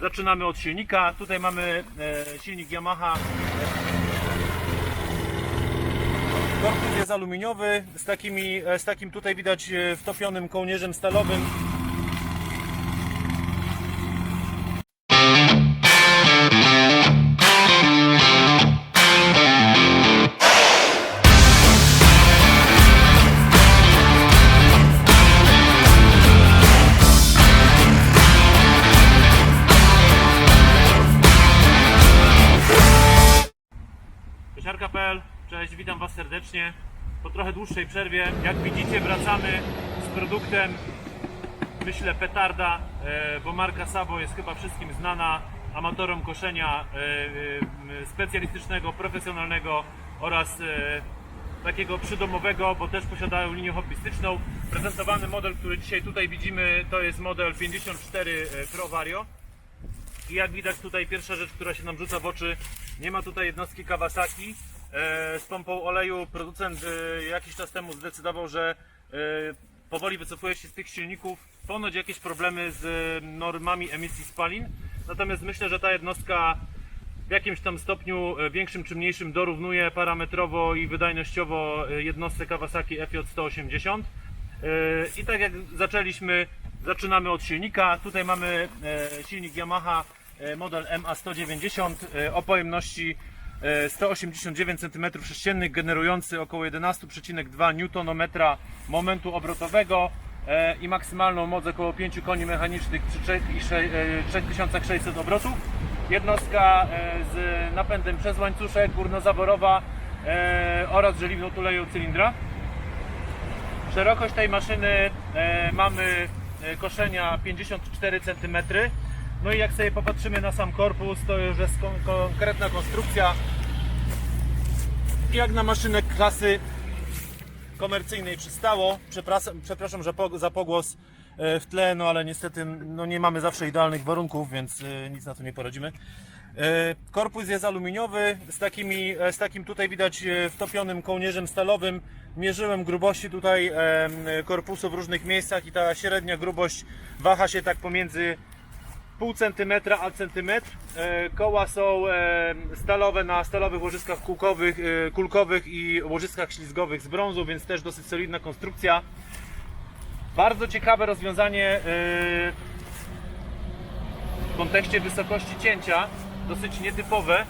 Zaczynamy od silnika. Tutaj mamy e, silnik Yamaha. Korpus jest aluminiowy z, takimi, e, z takim tutaj widać e, wtopionym kołnierzem stalowym. Kosiarka.pl, cześć, witam Was serdecznie. Po trochę dłuższej przerwie, jak widzicie, wracamy z produktem, myślę, petarda, e, bo marka Sabo jest chyba wszystkim znana amatorom koszenia e, e, specjalistycznego, profesjonalnego oraz takiego przydomowego, bo też posiadają linię hobbystyczną. Prezentowany model, który dzisiaj tutaj widzimy, to jest model 54 Pro Vario. I jak widać tutaj pierwsza rzecz, która się nam rzuca w oczy, nie ma tutaj jednostki Kawasaki. E, z pompą oleju producent e, jakiś czas temu zdecydował, że e, powoli wycofuje się z tych silników. Ponoć jakieś problemy z normami emisji spalin. Natomiast myślę, że ta jednostka w jakimś tam stopniu większym czy mniejszym dorównuje parametrowo i wydajnościowo jednostce Kawasaki FJ180. E, I tak jak zaczęliśmy, zaczynamy od silnika. Tutaj mamy silnik Yamaha model MA190 e, o pojemności 189 cm3 generujący około 11,2 Nm momentu obrotowego e, i maksymalną moc około 5 koni mechanicznych przy 3 i sze- e, 3600 obrotów. Jednostka e, z napędem przez łańcuszek, górnozaworowa e, oraz żeliwną tuleją cylindra. Szerokość tej maszyny e, mamy e, koszenia 54 cm. No i jak sobie popatrzymy na sam korpus, to już jest kon konkretna konstrukcja. Jak na maszynę klasy komercyjnej przystało. Przepraszam, przepraszam że po, za pogłos e, w tle, no ale niestety no nie mamy zawsze idealnych warunków, więc e, nic na to nie poradzimy. E, Korpus jest aluminiowy, z, takimi, z takim tutaj widać wtopionym kołnierzem stalowym. Mierzyłem grubości tutaj korpusu w różnych miejscach i ta średnia grubość waha się tak pomiędzy pół centymetra a centymetr. E, Koła są e, stalowe na stalowych łożyskach e, kulkowych i łożyskach ślizgowych z brązu, więc też dosyć solidna konstrukcja. Bardzo ciekawe rozwiązanie w kontekście wysokości cięcia, dosyć nietypowe,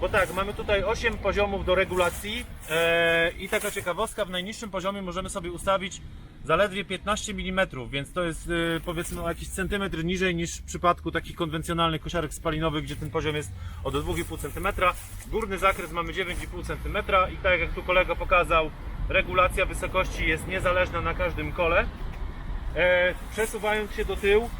bo tak, mamy tutaj 8 poziomów do regulacji e, i taka ciekawostka, w najniższym poziomie możemy sobie ustawić zaledwie 15 mm, więc to jest e, powiedzmy o jakiś centymetr niżej niż w przypadku takich konwencjonalnych kosiarek spalinowych, gdzie ten poziom jest od 2,5 cm. Górny zakres mamy 9,5 cm i tak jak tu kolega pokazał, regulacja wysokości jest niezależna na każdym kole. E, przesuwając się do tyłu,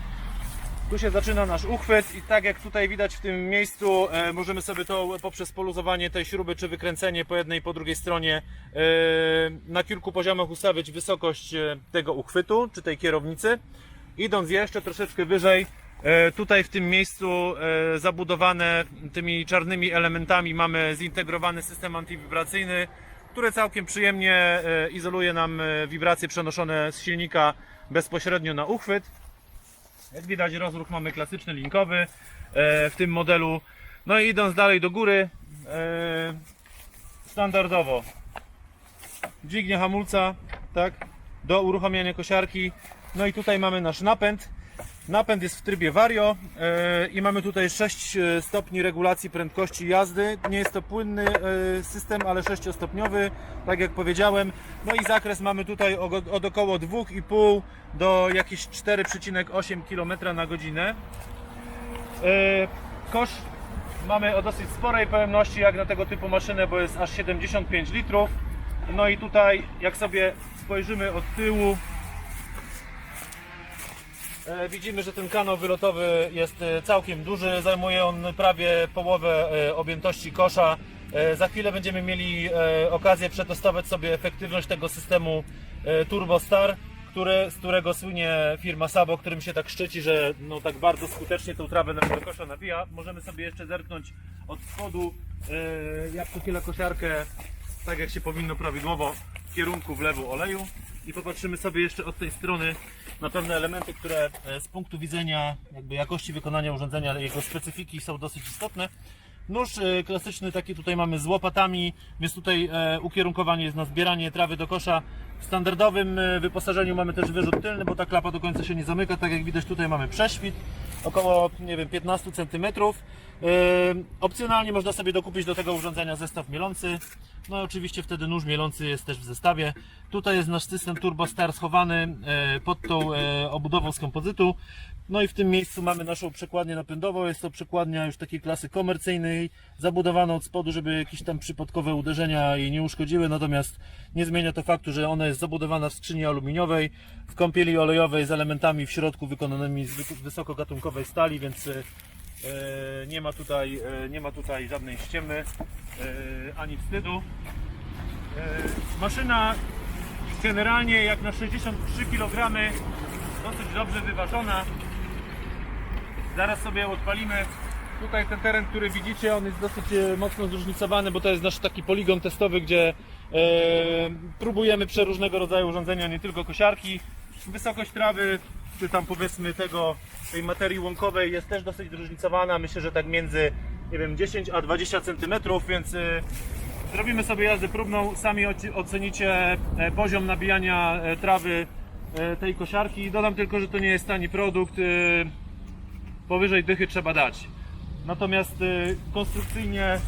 tu się zaczyna nasz uchwyt i tak jak tutaj widać w tym miejscu e, możemy sobie to poprzez poluzowanie tej śruby czy wykręcenie po jednej i po drugiej stronie e, na kilku poziomach ustawić wysokość e, tego uchwytu czy tej kierownicy. Idąc jeszcze troszeczkę wyżej, tutaj w tym miejscu zabudowane tymi czarnymi elementami mamy zintegrowany system antywibracyjny, który całkiem przyjemnie izoluje nam wibracje przenoszone z silnika bezpośrednio na uchwyt. Jak widać rozruch mamy klasyczny, linkowy e, w tym modelu. No i idąc dalej do góry, e, standardowo dźwignia hamulca, tak, do uruchamiania kosiarki. No i tutaj mamy nasz napęd. Napęd jest w trybie Vario e, i mamy tutaj 6 stopni regulacji prędkości jazdy. Nie jest to płynny e, system, ale 6-stopniowy, tak jak powiedziałem. No i zakres mamy tutaj od około 2,5 do jakieś 4,8 km na godzinę. E, Kosz mamy o dosyć sporej pojemności jak na tego typu maszynę, bo jest aż 75 litrów. No i tutaj jak sobie spojrzymy od tyłu, E, Widzimy, że ten kanał wylotowy jest e, całkiem duży, zajmuje on prawie połowę e, objętości kosza. E, Za chwilę będziemy mieli e, okazję przetestować sobie efektywność tego systemu e, TurboStar, który, z którego słynie firma Sabo, którym się tak szczyci, że no, tak bardzo skutecznie tą trawę na tego kosza nawija. Możemy sobie jeszcze zerknąć od spodu, e, jak to kosiarkę, tak jak się powinno prawidłowo kierunku wlewu oleju i popatrzymy sobie jeszcze od tej strony na pewne elementy, które e, z punktu widzenia jakby jakości wykonania urządzenia, jego specyfiki są dosyć istotne. Nóż e, klasyczny taki tutaj mamy z łopatami, więc tutaj e, ukierunkowanie jest na zbieranie trawy do kosza. W standardowym wyposażeniu mamy też wyrzut tylny, bo ta klapa do końca się nie zamyka. Tak jak widać tutaj mamy prześwit, około nie wiem, 15 cm. E, Opcjonalnie można sobie dokupić do tego urządzenia zestaw mielący. No i oczywiście wtedy nóż mielący jest też w zestawie. Tutaj jest nasz system Turbo Star schowany e, pod tą e, obudową z kompozytu. No i w tym miejscu mamy naszą przekładnię napędową. Jest to przekładnia już takiej klasy komercyjnej, zabudowana od spodu, żeby jakieś tam przypadkowe uderzenia jej nie uszkodziły. Natomiast nie zmienia to faktu, że ona jest zabudowana w skrzyni aluminiowej, w kąpieli olejowej z elementami w środku wykonanymi z wy- wysokogatunkowej stali, więc nie ma tutaj, e, nie ma tutaj żadnej ściemy e, ani wstydu. E, Maszyna generalnie jak na 63 kg dosyć dobrze wyważona. Zaraz sobie odpalimy. Tutaj ten teren, który widzicie, on jest dosyć e, mocno zróżnicowany, bo to jest nasz taki poligon testowy, gdzie e, próbujemy przeróżnego rodzaju urządzenia, nie tylko kosiarki. Wysokość trawy, czy tam powiedzmy tego, tej materii łąkowej jest też dosyć zróżnicowana. Myślę, że tak między nie wiem, 10 a 20 cm, więc e, zrobimy sobie jazdę próbną. Sami ocenicie e, poziom nabijania e, trawy e, tej kosiarki. Dodam tylko, że to nie jest tani produkt. e, Powyżej dychy trzeba dać. Natomiast y, konstrukcyjnie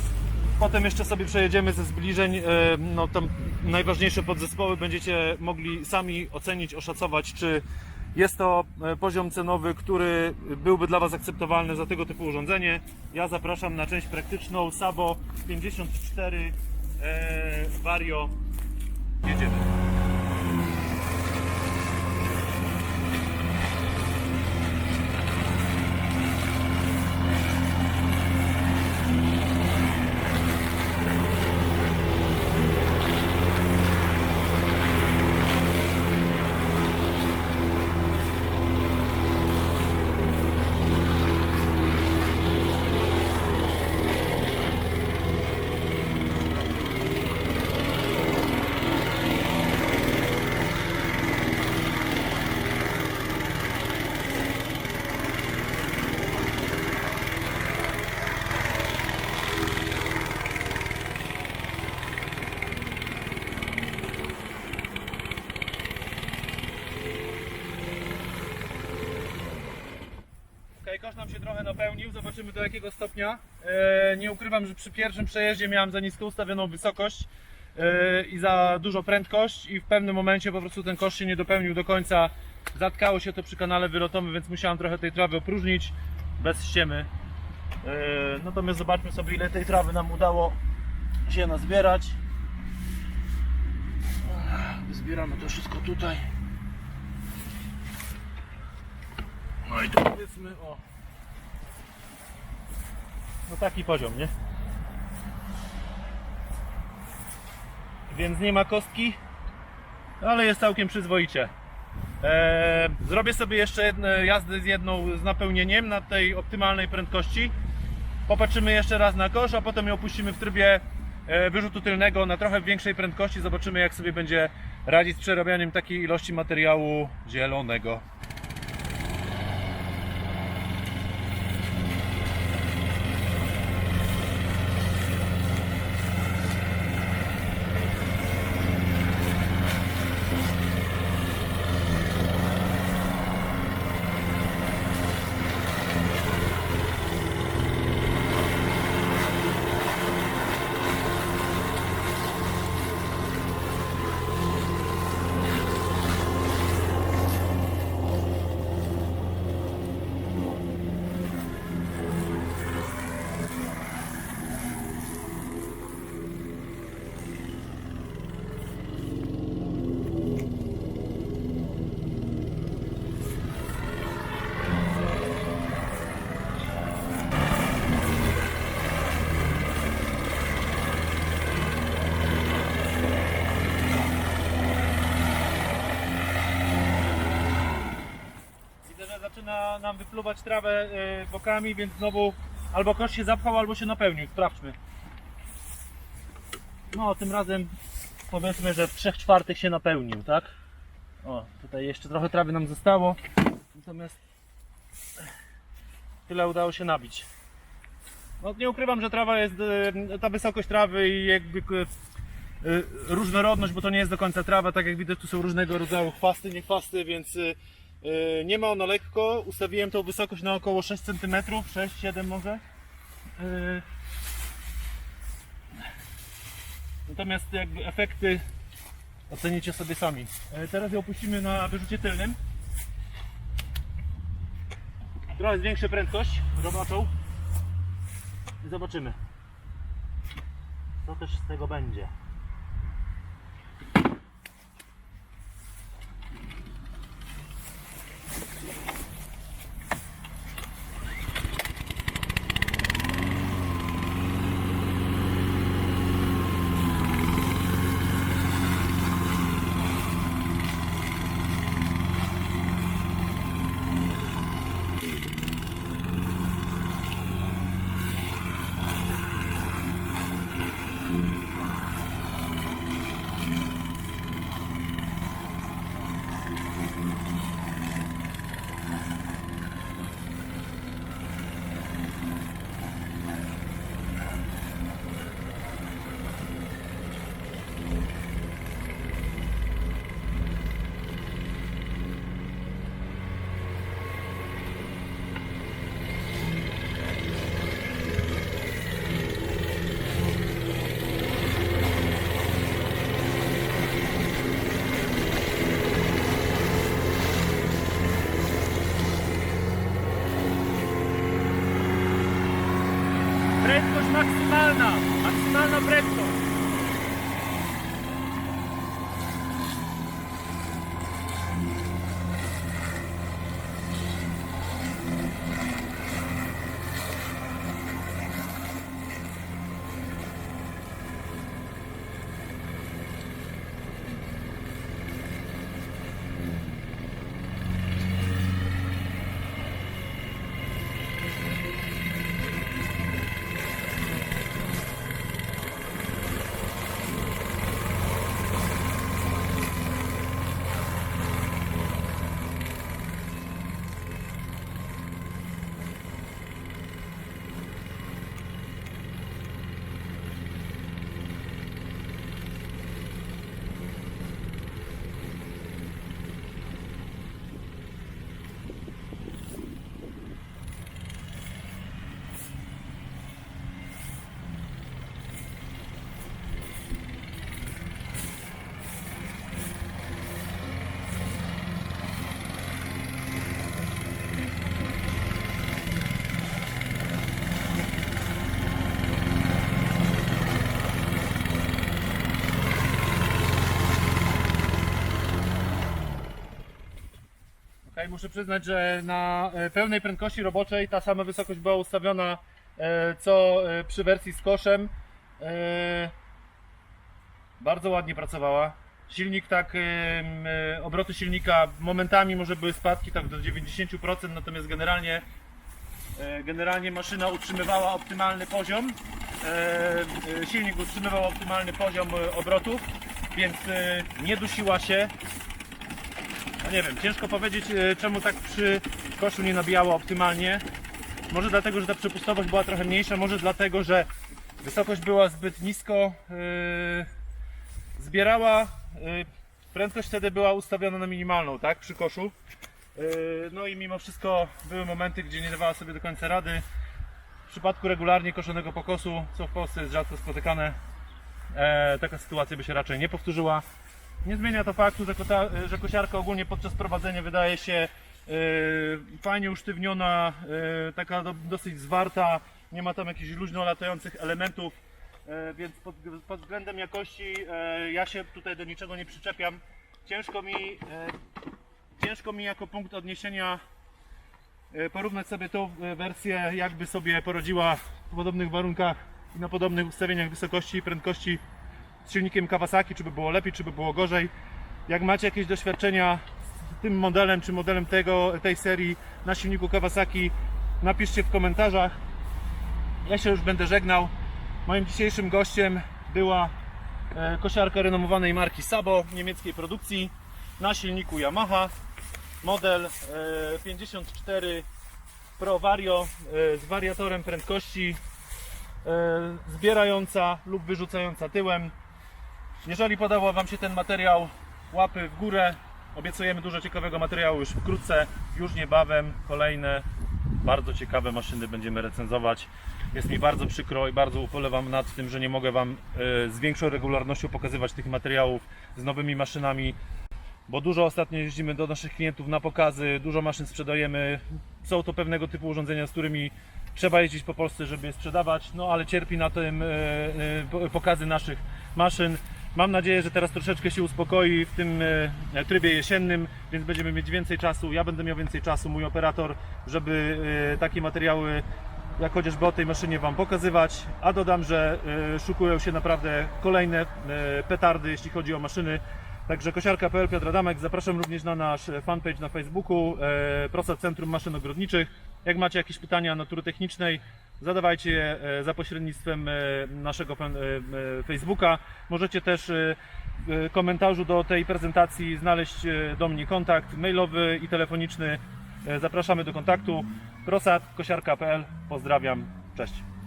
potem jeszcze sobie przejedziemy ze zbliżeń. y, No tam najważniejsze podzespoły będziecie mogli sami ocenić, oszacować, czy jest to e, poziom cenowy, który byłby dla Was akceptowalny za tego typu urządzenie. Ja zapraszam na część praktyczną Sabo 54 e, Vario. Jedziemy. Kosz nam się trochę napełnił, zobaczymy do jakiego stopnia. E, nie ukrywam, że przy pierwszym przejeździe miałem za nisko ustawioną wysokość e, i za dużo prędkość i w pewnym momencie po prostu ten kosz się nie dopełnił do końca. Zatkało się to przy kanale wylotowym, więc musiałem trochę tej trawy opróżnić bez ściemy. E, natomiast zobaczmy sobie ile tej trawy nam udało się nazbierać. Zbieramy to wszystko tutaj. No i tu powiedzmy o. No taki poziom, nie? Więc nie ma kostki, ale jest całkiem przyzwoicie. Eee, zrobię sobie jeszcze jedne jazdy z jedną z napełnieniem na tej optymalnej prędkości. Popatrzymy jeszcze raz na kosz, a potem ją opuścimy w trybie e, wyrzutu tylnego na trochę większej prędkości. Zobaczymy jak sobie będzie radzić z przerabianiem takiej ilości materiału zielonego. Widzę, że zaczyna nam wypluwać trawę y, bokami, więc znowu albo kosz się zapchał, albo się napełnił. Sprawdźmy. No, tym razem powiedzmy, że w 3 czwartych się napełnił, tak? O, tutaj jeszcze trochę trawy nam zostało, natomiast tyle udało się nabić. No, nie ukrywam, że trawa jest, e, ta wysokość trawy i jakby e, e, różnorodność, bo to nie jest do końca trawa, tak jak widać tu są różnego rodzaju chwasty, nie chwasty, więc e, e, nie ma ono lekko. Ustawiłem tą wysokość na około 6 cm, 6-7 może. E, Natomiast jakby efekty ocenicie sobie sami. E, Teraz ją puścimy na wyrzucie tylnym. Trochę zwiększę prędkość roboczą. I zobaczymy. Co też z tego będzie. Prędkość maksymalna! Maksymalna prędkość! Okej, muszę przyznać, że na e, pełnej prędkości roboczej ta sama wysokość była ustawiona e, co e, przy wersji z koszem. Bardzo ładnie pracowała. Silnik tak, obroty silnika momentami może były spadki tak do 90%, natomiast generalnie generalnie maszyna utrzymywała optymalny poziom. Silnik utrzymywał optymalny poziom obrotów, więc nie dusiła się, nie wiem, ciężko powiedzieć e, czemu tak przy koszu nie nabijało optymalnie. Może dlatego, że ta przepustowość była trochę mniejsza, może dlatego, że wysokość była zbyt nisko. e, Zbierała, e, prędkość wtedy była ustawiona na minimalną, tak, przy koszu. No i mimo wszystko były momenty, gdzie nie dawała sobie do końca rady. W przypadku regularnie koszonego pokosu, co w Polsce jest rzadko spotykane, taka sytuacja by się raczej nie powtórzyła. Nie zmienia to faktu, że, kota, że kosiarka ogólnie podczas prowadzenia wydaje się e, fajnie usztywniona, e, taka do, dosyć zwarta, nie ma tam jakichś luźno latających elementów, e, więc pod, pod względem jakości ja się tutaj do niczego nie przyczepiam. Ciężko mi, ciężko mi jako punkt odniesienia porównać sobie tą wersję, jakby sobie poradziła w podobnych warunkach i na podobnych ustawieniach wysokości i prędkości z silnikiem Kawasaki, czy by było lepiej, czy by było gorzej. Jak macie jakieś doświadczenia z tym modelem, czy modelem tego, tej serii na silniku Kawasaki, napiszcie w komentarzach. Ja się już będę żegnał. Moim dzisiejszym gościem była E, Kosiarkę renomowanej marki Sabo, niemieckiej produkcji, na silniku Yamaha. Model e, 54 Pro Vario e, z wariatorem prędkości, e, zbierająca lub wyrzucająca tyłem. Jeżeli podobał Wam się ten materiał, łapy w górę. Obiecujemy dużo ciekawego materiału już wkrótce, już niebawem. Kolejne bardzo ciekawe maszyny będziemy recenzować. Jest mi bardzo przykro i bardzo ubolewam nad tym, że nie mogę Wam e, z większą regularnością pokazywać tych materiałów z nowymi maszynami, bo dużo ostatnio jeździmy do naszych klientów na pokazy, dużo maszyn sprzedajemy. Są to pewnego typu urządzenia, z którymi trzeba jeździć po Polsce, żeby je sprzedawać, no ale cierpi na tym e, e, po- pokazy naszych maszyn. Mam nadzieję, że teraz troszeczkę się uspokoi w tym e, trybie jesiennym, więc będziemy mieć więcej czasu. Ja będę miał więcej czasu, mój operator, żeby e, takie materiały jak chociażby o tej maszynie Wam pokazywać. A dodam, że e, szukują się naprawdę kolejne e, petardy, jeśli chodzi o maszyny. Także kosiarka.pl Piotr Adamek. Zapraszam również na nasz fanpage na Facebooku e, Prosa Centrum Maszyn Ogrodniczych. Jak macie jakieś pytania natury technicznej, zadawajcie je za pośrednictwem e, naszego e, e, Facebooka. Możecie też w komentarzu do tej prezentacji znaleźć do mnie kontakt mailowy i telefoniczny. Zapraszamy do kontaktu. Prosat, kosiarka.pl. Pozdrawiam. Cześć.